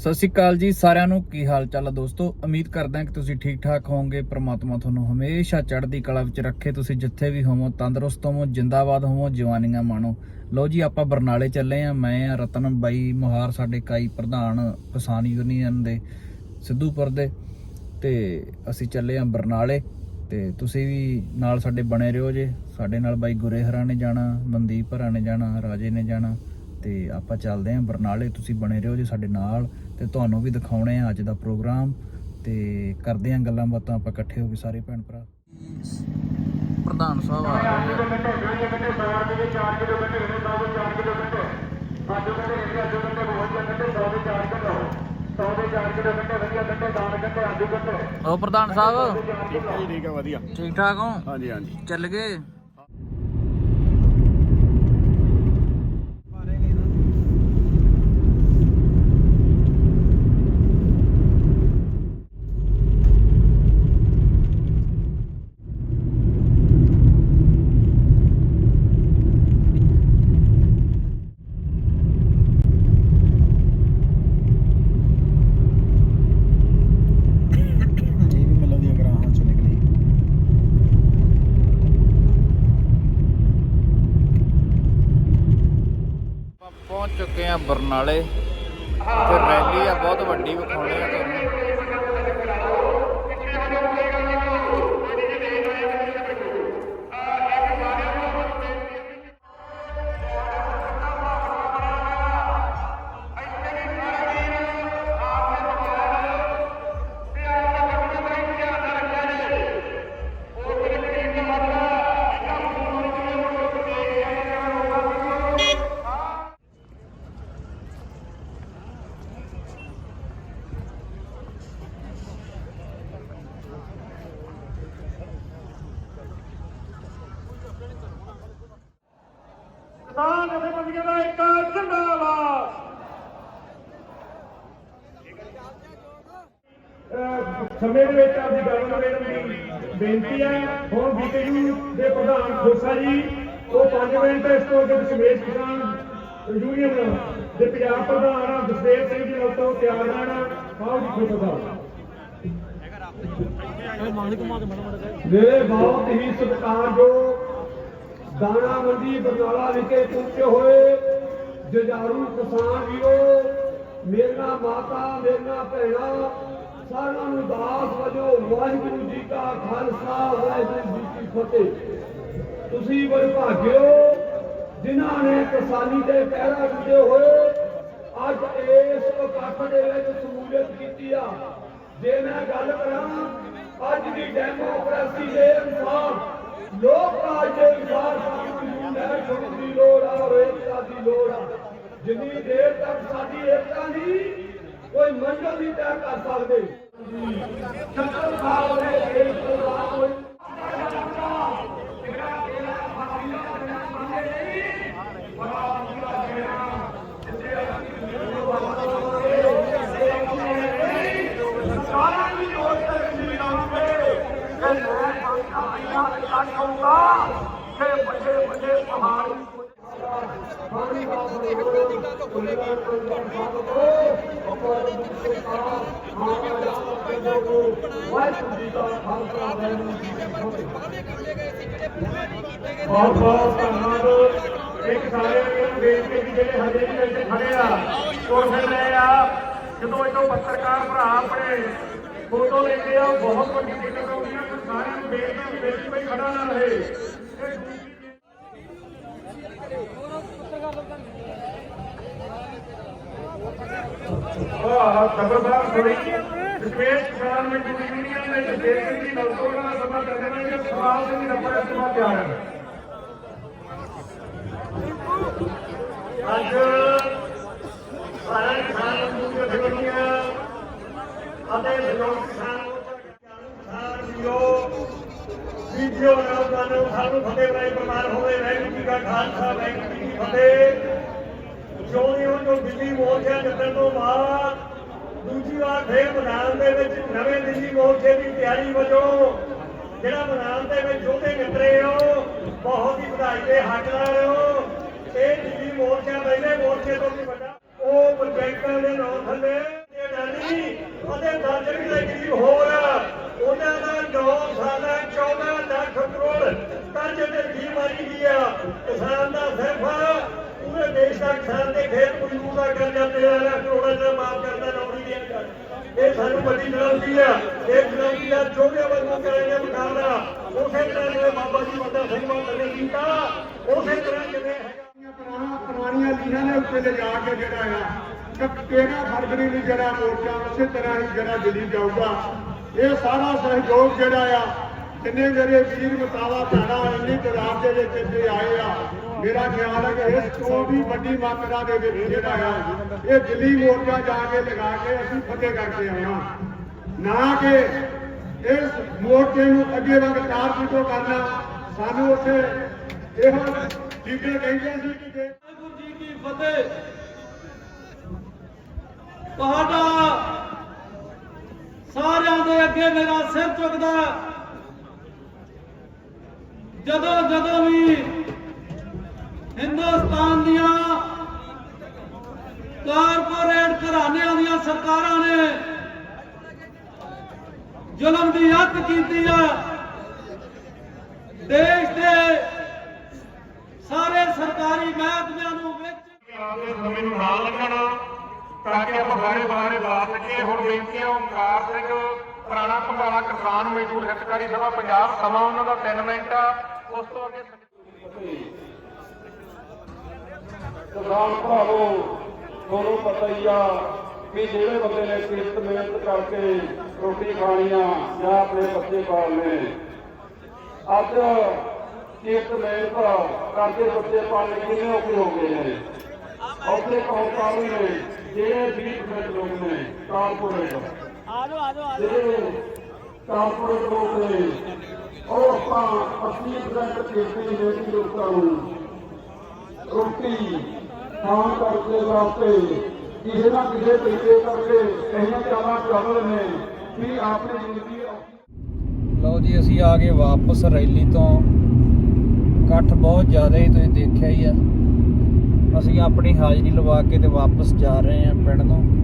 ਸਤਿ ਸ਼੍ਰੀ ਅਕਾਲ ਜੀ ਸਾਰਿਆਂ ਨੂੰ। ਕੀ ਹਾਲ ਚਾਲ ਹੈ ਦੋਸਤੋ? ਉਮੀਦ ਕਰਦਾ ਹਾਂ ਕਿ ਤੁਸੀਂ ਠੀਕ ਠਾਕ ਹੋਵੋਗੇ। ਪ੍ਰਮਾਤਮਾ ਤੁਹਾਨੂੰ ਹਮੇਸ਼ਾ ਚੜ੍ਹਦੀ ਕਲਾ ਵਿੱਚ ਰੱਖੇ। ਤੁਸੀਂ ਜਿੱਥੇ ਵੀ ਹੋਵੋ, ਤੰਦਰੁਸਤ ਹੋਵੋ, ਜਿੰਦਾਬਾਦ ਹੋਵੋ, ਜਵਾਨੀਆਂ ਮਾਣੋ। ਲਓ ਜੀ, ਆਪਾਂ ਬਰਨਾਲੇ ਚੱਲੇ ਆ ਮੈਂ ਆ ਰਤਨ, ਬਾਈ ਮੁਹਾਰ ਸਾਡੇ ਕਾਈ ਪ੍ਰਧਾਨ ਕਿਸਾਨ ਯੂਨੀਅਨ ਦੇ, ਸਿੱਧੂਪੁਰ ਦੇ। ਤੇ ਅਸੀਂ ਚੱਲੇ ਆ ਬਰਨਾਲੇ। ਤੇ ਤੁਸੀਂ ਵੀ ਨਾਲ ਸਾਡੇ ਬਣੇ ਰਹੋ ਜੇ। ਸਾਡੇ ਨਾਲ ਬਾਈ ਗੁਰੇ ਹਰਾਂ ਨੇ ਜਾਣਾ, ਮਨਦੀਪ ਹਰਾਂ ਨੇ ਜਾਣਾ, ਰਾਜੇ ਨੇ ਜਾਣਾ। ਤੇ ਆਪਾਂ ਚੱਲਦੇ ਆਂ ਬਰਨਾਲੇ ਤੁਸੀਂ ਬਣੇ ਰਹੋ ਜੀ ਸਾਡੇ ਨਾਲ ਤੇ ਤੁਹਾਨੂੰ ਵੀ ਦਿਖਾਉਣੇ ਆ ਅੱਜ ਦਾ ਪ੍ਰੋਗਰਾਮ ਤੇ ਕਰਦੇ ਆਂ ਗੱਲਾਂ ਬਾਤਾਂ ਆਪਾਂ ਇਕੱਠੇ ਹੋ ਕੇ ਸਾਰੇ ਭੈਣ ਭਰਾ। ਪ੍ਰਧਾਨ ਸਾਹਿਬ ਆ ਰਹੇ ਆ। ਉਹ ਪ੍ਰਧਾਨ ਸਾਹਿਬ? ਠੀਕ ਹੈ ਜੀ ਠੀਕ ਹੈ ਵਧੀਆ। ਠੀਕ ਠਾਕ ਹੋ? ਹਾਂਜੀ ਹਾਂਜੀ। ਚੱਲ ਗਏ ਇਹ ਵੀ ਮਿਲਣ ਦੀਆਂ ਗਰਾਹਾਂ ਚੋਂ ਨਿਕਲੀ ਆਪਾਂ ਪਹੁੰਚ ਚੁੱਕੇ ਆ ਬਰਨਾਲੇ। ਤੇ ਰੈਲੀ ਆ ਬਹੁਤ ਵੱਡੀ ਵਿਖਾਉਣੀ ਆ ਤੁਹਾਨੂੰ। ਕਿਸਾਨ ਜਥੇਬੰਦੀਆਂ ਦਾ ਇੱਕ ਜਿੰਦਾਬਾਦ। ਸਮੇਂ ਦੇ ਵਿੱਚ ਆਪਦੀ ਗੱਲ ਕਰਨ ਦੀ ਬੇਨਤੀ ਹੈ। ਹੁਣ ਬੀਕੇਯੂ ਦੇ ਪ੍ਰਧਾਨ ਖੋਸਾ ਜੀ ਉਹ 5 ਮਿੰਟ ਇਸ ਤੋਂ ਅੱਗੇ ਦਸ਼ਮੇਸ਼ ਕਿਸਾਨ ਯੂਨੀਅਨ ਦੇ ਪੰਜਾਬ ਪ੍ਰਧਾਨ ਜਸਦੇਵ ਸਿੰਘ ਜੀ ਨਾਲ ਤੋਂ ਤਿਆਰ ਰਹਿਣ। ਆਓ ਜੀ ਖੋਸਾ ਸਾਹਿਬ। ਮੇਰੇ ਬਹੁਤ ਹੀ ਸਤਿਕਾਰਯੋਗ ਦਾਣਾ ਮੰਡੀ ਬਰਨਾਲਾ ਵਿਖੇ ਪਹੁੰਚੇ ਹੋਏ ਜਜਾਰੂ ਕਿਸਾਨ ਵੀਰੋ ਮੇਰੀਆਂ ਮਾਤਾ, ਮੇਰੀਆਂ ਭੈਣਾਂ, ਸਾਰਿਆਂ ਨੂੰ ਦਾਸ ਵਜੋਂ ਵਾਹਿਗੁਰੂ ਜੀ ਕਾ ਖਾਲਸਾ, ਵਾਹਿਗੁਰੂ ਜੀ ਕੀ ਫਤਿਹ। ਤੁਸੀਂ ਬੜੇ ਭਾਗਿਓ ਜਿਨ੍ਹਾਂ ਨੇ ਕਿਸਾਨੀ ਦੇ ਪਹਿਰਾ ਦਿੱਤੇ ਹੋਏ, ਅੱਜ ਇਸ ਇਕੱਠ ਦੇ ਵਿੱਚ ਸ਼ਮੂਲੀਅਤ ਕੀਤੀ ਆ। ਜੇ ਮੈਂ ਗੱਲ ਕਰਾਂ, ਅੱਜ ਦੀ ਡੈਮੋਕ੍ਰੇਸੀ ਦੇ ਅਨੁਸਾਰ ਲੋਕ ਰਾਜ ਦੇ ਅਨੁਸਾਰ ਸਾਨੂੰ ਲੈ ਦੀ ਲੋੜ ਆ। ਔਰ ਏਕਤਾ ਦੀ ਲੋੜ ਆ ਜਿੰਨੀ ਦੇਰ ਤੱਕ ਸਾਡੀ ਏਕਤਾ ਨਹੀਂ, ਕੋਈ ਮੰਜ਼ਿਲ ਨਹੀਂ ਤੈਅ ਕਰ ਸਕਦੇ। ਚੱਕਰ ਸਾਹਿਬ ਨੇ ਦੇਸ਼ ਤੋਂ ਬਾਹਰ ਹੋਈ ਸਾਰਿਆਂ ਦੀ ਲੋੜ ਤੇ ਨਹੀਂ ਲਾਉਂਗੇ ਕਿ ਮੈਂ ਆਇਆ ਕੱਟ ਹੋਊਗਾ ਕਿ ਵੱਡੇ ਵੱਡੇ ਪਹਾੜ ਪਾਣੀ ਦਾ ਬਹੁਤ ਬਹੁਤ ਧੰਨਵਾਦ ਇੱਕ ਸਾਰੇ ਨੂੰ ਦੇਖ ਕੇ ਜਿਹੜੇ ਹਜੇ ਵੀ ਇੱਥੇ ਖੜੇ ਆ ਉਹ ਫਿਰ ਆ ਜਦੋਂ ਇੱਥੋਂ ਪੱਤਰਕਾਰ ਭਰਾ ਆਪਣੇ ਫੋਟੋ ਲੈਂਦੇ ਆ ਉਹ ਬਹੁਤ ਵੱਡੀ ਦਿੱਕਤ ਆਉਂਦੀ ਆ ਸਾਰਿਆਂ ਨੂੰ ਦੇਖ ਕੇ ਵੀ ਖੜਾ ਨਾ ਰਹੇ ਇਹ ਵਾਹ ਥੋੜੀ ਸਪੇਸ ਕਿਸਾਨ ਵਿੱਚ ਯੂਨੀਅਨ ਵਿੱਚ ਦੇਸ਼ ਦੀ ਨੌਕਰਾਂ ਦਾ ਸਮਾਂ ਕਰ ਦੇਣਾ ਕਿ ਸਵਾਲ ਦੇ ਨੰਬਰ ਇਸ ਤੋਂ ਤਿਆਰ ਹੈ ਅੱਜ ਸਾਰੇ ਕਿਸਾਨ ਨੂੰ ਜਥੇਬੰਦੀਆਂ ਅਤੇ ਵਿਰੋਧ ਕਿਸਾਨ ਵੀਡੀਓ ਨਾਲ ਸਾਨੂੰ ਫਤਿਹ ਰਾਏ ਪ੍ਰਮਾਨ ਹੋਵੇ ਵਾਹਿਗੁਰੂ ਜੀ ਕਾ ਖਾਲਸਾ ਵਾਹਿਗੁਰੂ ਜੀ ਕੀ ਫਤਿਹ ਜੋ ਤੋਂ ਦਿੱਲੀ ਮੋਰਚਾ ਜਿੱਤਣ ਤੋਂ ਬਾਅਦ ਦੂਜੀ ਵਾਰ ਫੇਰ ਮੈਦਾਨ ਦੇ ਵਿੱਚ ਨਵੇਂ ਦਿੱਲੀ ਮੋਰਚੇ ਦੀ ਤਿਆਰੀ ਵਜੋਂ, ਜਿਹੜਾ ਮੈਦਾਨ ਦੇ ਵਿੱਚ ਯੋਧੇ ਨਿਕਲੇ ਹੋ, ਬਹੁਤ ਹੀ ਵਧਾਈ ਦੇ ਹੱਕਦਾਰ ਹੋ। ਇਹ ਦਿੱਲੀ ਮੋਰਚਾ ਪਹਿਲੇ ਮੋਰਚੇ ਤੋਂ ਵੀ ਵੱਡਾ। ਉਹ ਪ੍ਰੋਜੈਕਟਾਂ ਦੇ ਨਾਂ ਥੱਲੇ ਤੱਕ ਸਾਲ ਦੇ ਖੇਤ ਮਜ਼ਦੂਰ ਦਾ ਕਰਜ਼ਾ ਪਿਆ ਹੈ ਕਰੋੜਾਂ ਦਾ ਮਾਫ ਕਰਦਾ ਨੌਕਰੀ ਦੀਆਂ ਕਰ ਇਹ ਸਾਨੂੰ ਵੱਡੀ ਚੁਣੌਤੀ ਆ ਇਹ ਚੁਣੌਤੀ ਦਾ ਚੋਗੇ ਵਾਂਗੂ ਕਰਾਂਗੇ ਮੁਕਾਬਲਾ ਉਸੇ ਤਰ੍ਹਾਂ ਜਿਵੇਂ ਬਾਬਾ ਜੀ ਵੱਡਾ ਸਿੰਘ ਬਹਾਦਰ ਨੇ ਕੀਤਾ ਉਸੇ ਤਰ੍ਹਾਂ ਜਿਵੇਂ ਹੈਗਾ ਪੁਰਾਣਾ ਪੁਰਾਣੀਆਂ ਲੀਹਾਂ ਦੇ ਉੱਤੇ ਲਿਜਾ ਕੇ ਜਿਹੜਾ ਆ ਕਿ ਤੇਰਾਂ ਫਰਵਰੀ ਨੂੰ ਜਿਹੜਾ ਮੋਰਚਾ ਉਸੇ ਤਰ੍ਹਾਂ ਹੀ ਜਿਹੜਾ ਦਿੱਲੀ ਜਾਊਗਾ ਇਹ ਸਾਰਾ ਸਹਿਯੋਗ ਜਿਹੜਾ ਆ ਜਿੰਨੇ ਮੇਰੇ ਵੀਰ ਮਤਾਵਾ ਭੈਣਾਂ ਇੰਨੀ ਤਾਦਾਦ ਦੇ ਵਿੱਚ ਇੱਥੇ ਆਏ ਆ ਮੇਰਾ ਖਿਆਲ ਹੈ ਕਿ ਇਸ ਤੋਂ ਵੀ ਵੱਡੀ ਮਾਤਰਾ ਦੇ ਵਿੱਚ ਜਿਹੜਾ ਆ, ਇਹ ਦਿੱਲੀ ਮੋਰਚਾ ਜਾ ਕੇ ਲਗਾ ਕੇ ਅਸੀਂ ਫਤਿਹ ਕਰਕੇ ਆਉਣਾ ਨਾ ਕਿ ਇਸ ਮੋਰਚੇ ਨੂੰ ਅੱਗੇ ਵਾਂਗ ਚਾਰ ਫੁੱਟੋ ਕਰਨਾ, ਸਾਨੂੰ ਉੱਥੇ ਇਹੋ ਜਿੱਕੇ ਕਹਿੰਦੇ ਸੀ ਕਿ ਜੇ ਜੀ ਕੀ ਫਤਿਹ। ਤੁਹਾਡਾ ਸਾਰਿਆਂ ਦੇ ਅੱਗੇ ਮੇਰਾ ਸਿਰ ਝੁਕਦਾ। ਜਦੋਂ ਜਦੋਂ ਵੀ ਹਿੰਦੁਸਤਾਨ ਦੀਆਂ ਕਾਰਪੋਰੇਟ ਘਰਾਣਿਆਂ ਦੀਆਂ ਸਰਕਾਰਾਂ ਨੇ ਜ਼ੁਲਮ ਦੀ ਹੱਦ ਕੀਤੀ ਆ। ਦੇਸ਼ ਦੇ ਸਾਰੇ ਸਰਕਾਰੀ ਮਹਿਕਮਿਆਂ ਨੂੰ ਵਿੱਚ ਆਉਂਦੇ ਸਮੇਂ ਨੂੰ ਨਾ ਲੱਗਣ ਤਾਂ ਕਿ ਆਪਾਂ ਸਾਰੇ ਬਾਰੇ ਬਾਤ ਲੱਗੇ ਹੁਣ ਬੇਨਤੀ ਹੈ ਓਮਕਾਰ ਸਿੰਘ, ਪੁਰਾਣਾ ਪੰਗਾਲਾ ਕਿਸਾਨ ਮਜ਼ਦੂਰ ਹਿੱਤਕਾਰੀ ਸਭਾ, ਪੰਜਾਬ ਸਮਾਂ ਉਹਨਾਂ ਦਾ 3 ਮਿੰਟ ਆ। ਉਸ ਤੋਂ ਅੱਗੇ ਕਿਸਾਨ ਭਰਾਵੋ ਤੁਹਾਨੂੰ ਪਤਾ ਹੀ ਆ ਕਿ ਜਿਹੜੇ ਬੰਦੇ ਨੇ ਕਿਰਤ ਮਿਹਨਤ ਕਰਕੇ ਰੋਟੀ ਖਾਣੀ ਆ ਜਾਂ ਆਪਣੇ ਬੱਚੇ ਪਾਲਣੇ। ਅੱਜ ਕਿਰਤ ਮਿਹਨਤ ਕਰਕੇ ਬੱਚੇ ਪਾਲਣੇ ਕਿੰਨੇ ਔਖੇ ਹੋ ਗਏ ਨੇ। ਔਖੇ ਕੌਣ ਕਾਰਨ ਨੇ? ਜਿਹੜੇ 20% ਲੋਕ ਨੇ ਕਾਰਪੋਰੇਟ। ਆਜੋ ਆਜੋ ਆਜੋ। ਜਿਹੜੇ ਕਾਰਪੋਰੇਟ ਲੋਕ ਨੇ ਉਹ ਆਪਾਂ 80% ਕਿਰਤ ਮਿਹਨਤੀ ਲੋਕਾਂ ਨੂੰ। ਰੋਟੀ ਖਾਣ ਕਰਕੇ ਵਾਸਤੇ ਕਿਸੇ ਨਾ ਕਿਸੇ ਤਰੀਕੇ ਕਰਕੇ ਇਹਨਾਂ ਚਾਹਾਂ ਚੱਲ ਨੇ ਕਿ ਆਪਣੀ ਜ਼ਿੰਦਗੀ ਲਓ ਜੀ, ਅਸੀਂ ਆ ਗਏ ਵਾਪਸ ਰੈਲੀ ਤੋਂ। ਇਕੱਠ ਬਹੁਤ ਜ਼ਿਆਦਾ ਹੀ ਤੁਸੀਂ ਦੇਖਿਆ ਹੀ ਆ। ਅਸੀਂ ਆਪਣੀ ਹਾਜ਼ਰੀ ਲਵਾ ਕੇ ਤੇ ਵਾਪਸ ਜਾ ਰਹੇ ਹਾਂ ਪਿੰਡ ਨੂੰ।